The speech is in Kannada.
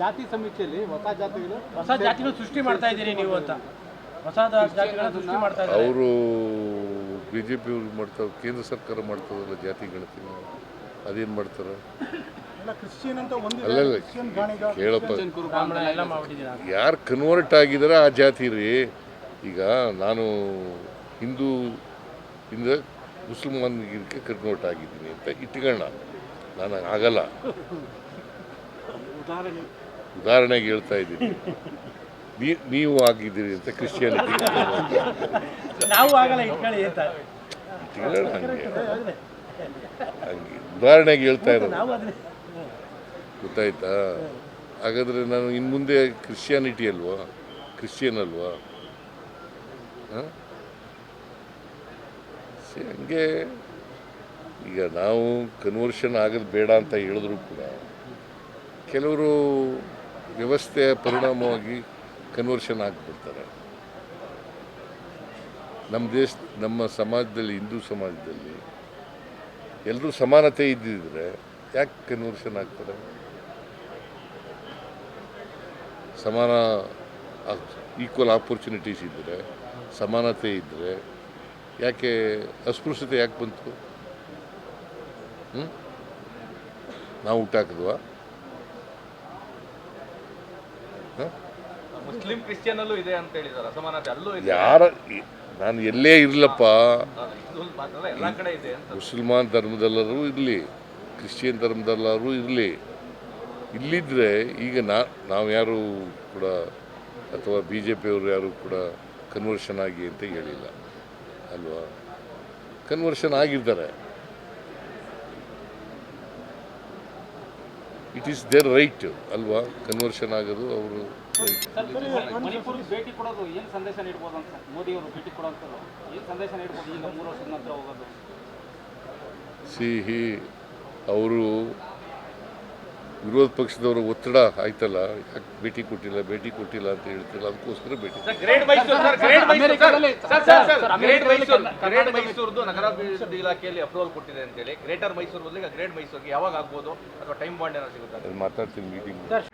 ಜಾತಿ ಸಮೀಕ್ಷೆಯಲ್ಲಿ ಹೊಸ ಜಾತಿಗಳು ಹೊಸ ಜಾತಿಗಳು ಸೃಷ್ಟಿ ಮಾಡ್ತಾ ಇದ್ದೀರಿ ನೀವು ಅಂತ. ಹೊಸ ಜಾತಿಗಳ ಸೃಷ್ಟಿ ಮಾಡ್ತಾ ಇದ್ದಾರೆ. ಅವರು ಬಿ ಜೆ ಪಿ ಅವ್ರು ಮಾಡ್ತಾರೆ ಕೇಂದ್ರ ಸರ್ಕಾರ ಮಾಡ್ತದಲ್ಲ ಜಾತಿ ಗಣತಿ ಅದೇನು ಮಾಡ್ತಾರೆ? ಎಲ್ಲ ಕ್ರಿಶ್ಚಿಯನ್ ಅಂತ ಒಂದಿದೆ. ಅಲ್ಲಲ್ಲ ಕ್ರಿಶ್ಚಿಯನ್ ಗಾಣಿಗ. ಕೇಳಪ್ಪ. ಬ್ರಾಹ್ಮಣ ಎಲ್ಲ ಮಾಡ್ಬಿಟ್ಟಿದ್ದೀರಾ? ಯಾರು ಕನ್ವರ್ಟ್ ಆಗಿದಾರೆ ಆ ಜಾತಿ ರೀ? ಈಗ ನಾನು ಹಿಂದೂ ಇಂದ ಮುಸಲ್ಮಾನ್ಗಿರ್ಕೆ ಕನ್ವರ್ಟ್ ಆಗಿದ್ದೀನಿ ಅಂತ ಇಟ್ಕೊಳ್ಳೋಣ ನಾನು ಆಗಲ್ಲ ಉದಾಹರಣೆಗೆ ಹೇಳ್ತಾ ಇದ್ದೀನಿ. ನೀವು ಆಗಿದ್ದೀರಿ ಅಂತ ಕ್ರಿಶ್ಚಿಯಾನಿಟಿ ಹಂಗೆ. ಹಂಗೆ. ಉದಾಹರಣೆಗೆ ಹೇಳ್ತಾ ಇರೋದು. ಗೊತ್ತಾಯ್ತಾ? ಹಾಗಾದರೆ ನಾನು ಇನ್ನು ಮುಂದೆ ಕ್ರಿಶ್ಚಿಯಾನಿಟಿ ಅಲ್ವಾ? ಕ್ರಿಶ್ಚಿಯನ್ ಅಲ್ವಾ? ಹಂಗೆ. ಈಗ ನಾವು ಕನ್ವರ್ಷನ್ ಆಗೋದು ಬೇಡ ಅಂತ ಹೇಳಿದ್ರು ಕೂಡ ಕೆಲವರು ವ್ಯವಸ್ಥೆಯ ಪರಿಣಾಮವಾಗಿ ಕನ್ವರ್ಷನ್ ಆಗಿಬಿಡ್ತಾರೆ. ನಮ್ಮ ದೇಶ, ನಮ್ಮ ಸಮಾಜದಲ್ಲಿ, ಹಿಂದೂ ಸಮಾಜದಲ್ಲಿ ಎಲ್ಲರೂ ಸಮಾನತೆ ಇದ್ದಿದ್ರೆ ಯಾಕೆ ಕನ್ವರ್ಷನ್ ಆಗ್ತಾರೆ? ಸಮಾನ ಈಕ್ವಲ್ ಆಪರ್ಚುನಿಟೀಸ್ ಇದ್ದರೆ ಸಮಾನತೆ ಇದ್ದರೆ ಯಾಕೆ ಅಸ್ಪೃಶ್ಯತೆ ಯಾಕೆ ಬಂತು? ಹ್ಞೂ ನಾವು ಹುಟ್ಟಾಕಿದ್ವಾ ಮುಸ್ಲಿಂ ಕ್ರಿಶ್ಚಿಯನ್ ಅಲ್ಲೂ ಇದೆ ಅಂತ ಹೇಳಿದಾರೆ ಅಸಮಾನತೆ ಅಲ್ಲೂ ಇದೆ. ಯಾರ ನಾನು ಎಲ್ಲೇ ಇರಲಪ್ಪ. ಎಲ್ಲಾ ಕಡೆ ಇದೆ ಅಂತ. ಮುಸಲ್ಮಾನ್ ಧರ್ಮದಲ್ಲರೂ ಇರಲಿ ಕ್ರಿಶ್ಚಿಯನ್ ಧರ್ಮದಲ್ಲರೂ ಇರಲಿ. ಇಲ್ಲಿದ್ದರೆ ಈಗ ನಾ ನಾವು ಯಾರು ಕೂಡ ಅಥವಾ ಬಿ ಜೆ ಪಿಯವರು ಯಾರು ಕೂಡ ಕನ್ವರ್ಷನ್ ಆಗಿ ಅಂತ ಹೇಳಿಲ್ಲ. ಅಲ್ವಾ? ಕನ್ವರ್ಷನ್ ಆಗಿರ್ತಾರೆ. ಇಟ್ ಈಸ್ ದೇರ್ ರೈಟ್ ಅಲ್ವಾ? ಕನ್ವರ್ಷನ್ ಆಗೋದು ಅವರು ರೈಟ್ ಮಣಿಪುರ್ಗೆ ಭೇಟಿ ಕೊಡೋದು ಏನು ಸಂದೇಶ ನೀಡ್ಬೋದು ಅಂತ ಮೋದಿ ಅವರು ಭೇಟಿ ಕೊಡೋಂಥದ್ದು ಏನು ಸಂದೇಶ ನೀಡ್ಬೋದು ಈಗ ಮೂರು ವರ್ಷದ ನಂತರ ಹೋಗೋದು? ಸಿಹಿ ಅವರು ವಿರೋಧ ಪಕ್ಷದವರು ಒತ್ತಡ ಆಯ್ತಲ್ಲ? ಯಾಕೆ ಭೇಟಿ ಕೊಟ್ಟಿಲ್ಲ ಭೇಟಿ ಕೊಟ್ಟಿಲ್ಲ ಅಂತ ಹೇಳ್ತಿಲ್ಲ? ಅದಕ್ಕೋಸ್ಕರ ಭೇಟಿ great Mysuru sir great Mysuru sir sir sir sir great Mysuru great ಮೈಸೂರ್ದು ನಗರಾಭಿವೃದ್ಧಿ ಇಲಾಖೆಯಲ್ಲಿ ಅಪ್ರೂವಲ್ ಕೊಟ್ಟಿದೆ ಅಂತೇಳಿ ಗ್ರೇಟರ್ ಮೈಸೂರು ಬದಲಿಗೆ ಗ್ರೇಟ್ ಮೈಸೂರಿಗೆ ಯಾವಾಗ ಆಗ್ಬೋದು ಅಥವಾ ಟೈಮ್ ಬಾಂಡ್ ಏನೋ ಸಿಗುತ್ತೆ? ಮಾತಾಡ್ತೀನಿ ಮೀಟಿಂಗ್ ಸರ್